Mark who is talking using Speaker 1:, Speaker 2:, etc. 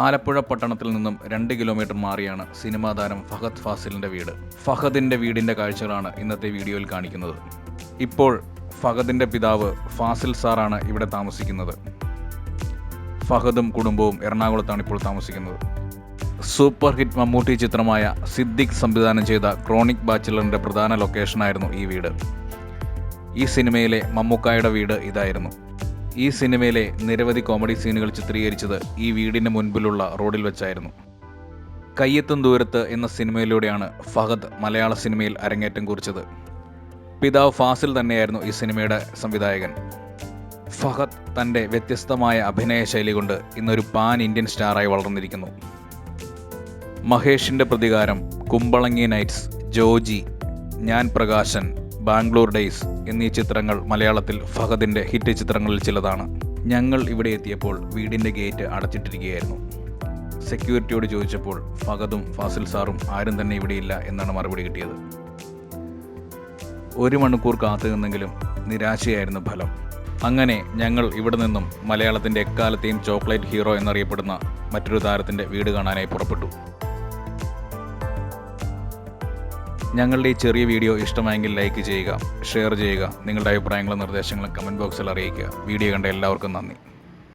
Speaker 1: ആലപ്പുഴ പട്ടണത്തിൽ നിന്നും രണ്ട് കിലോമീറ്റർ മാറിയാണ് സിനിമാ താരം ഫഹദ് ഫാസിലിന്റെ വീട്. ഫഹദിന്റെ വീടിന്റെ കാഴ്ചകളാണ് ഇന്നത്തെ വീഡിയോയിൽ കാണിക്കുന്നത്. ഇപ്പോൾ ഫഹദിന്റെ പിതാവ് ഫാസിൽ സാറാണ് ഇവിടെ താമസിക്കുന്നത്. ഫഹദും കുടുംബവും എറണാകുളത്താണ് ഇപ്പോൾ താമസിക്കുന്നത്. സൂപ്പർ ഹിറ്റ് മമ്മൂട്ടി ചിത്രമായ സിദ്ദിഖ് സംവിധാനം ചെയ്ത ക്രോണിക് ബാച്ചിലറിന്റെ പ്രധാന ലൊക്കേഷനായിരുന്നു ഈ വീട്. ഈ സിനിമയിലെ മമ്മൂക്കായുടെ വീട് ഇതായിരുന്നു. ഈ സിനിമയിലെ നിരവധി കോമഡി സീനുകൾ ചിത്രീകരിച്ചത് ഈ വീടിന് മുൻപിലുള്ള റോഡിൽ വെച്ചായിരുന്നു. കയ്യെത്തും ദൂരത്ത് എന്ന സിനിമയിലൂടെയാണ് ഫഹദ് മലയാള സിനിമയിൽ അരങ്ങേറ്റം കുറിച്ചത്. പിതാവ് ഫാസിൽ തന്നെയായിരുന്നു ഈ സിനിമയുടെ സംവിധായകൻ. ഫഹദ് തന്റെ വ്യത്യസ്തമായ അഭിനയ ശൈലി കൊണ്ട് ഇന്നൊരു പാൻ ഇന്ത്യൻ സ്റ്റാറായി വളർന്നിരിക്കുന്നു. മഹേഷിന്റെ പ്രതികാരം കുമ്പളങ്ങി നൈറ്റ്സ് ജോജി ഞാൻ പ്രകാശൻ ബാംഗ്ലൂർ ഡേയ്സ് എന്നീ ചിത്രങ്ങൾ മലയാളത്തിൽ ഫഹദിന്റെ ഹിറ്റ് ചിത്രങ്ങളിൽ ചിലതാണ്. ഞങ്ങൾ ഇവിടെ എത്തിയപ്പോൾ വീടിന്റെ ഗേറ്റ് അടച്ചിട്ടിരിക്കുകയായിരുന്നു. സെക്യൂരിറ്റിയോട് ചോദിച്ചപ്പോൾ ഫഹദും ഫാസിൽ സാറും ആരും തന്നെ ഇവിടെയില്ല എന്നാണ് മറുപടി കിട്ടിയത്. ഒരു മണിക്കൂർ കാത്തു നിന്നെങ്കിലും നിരാശയായിരുന്നു ഫലം. അങ്ങനെ ഞങ്ങൾ ഇവിടെ നിന്നും മലയാളത്തിന്റെ എക്കാലത്തെയും ചോക്ലേറ്റ് ഹീറോ എന്നറിയപ്പെടുന്ന മറ്റൊരു താരത്തിന്റെ വീട് കാണാനായി പുറപ്പെട്ടു. ഞങ്ങളുടെ ഈ ചെറിയ വീഡിയോ ഇഷ്ടമായെങ്കിൽ ലൈക്ക് ചെയ്യുക ഷെയർ ചെയ്യുക നിങ്ങളുടെ അഭിപ്രായങ്ങളും നിർദ്ദേശങ്ങളും കമന്റ് ബോക്സിൽ അറിയിക്കുക. വീഡിയോ കണ്ട എല്ലാവർക്കും നന്ദി.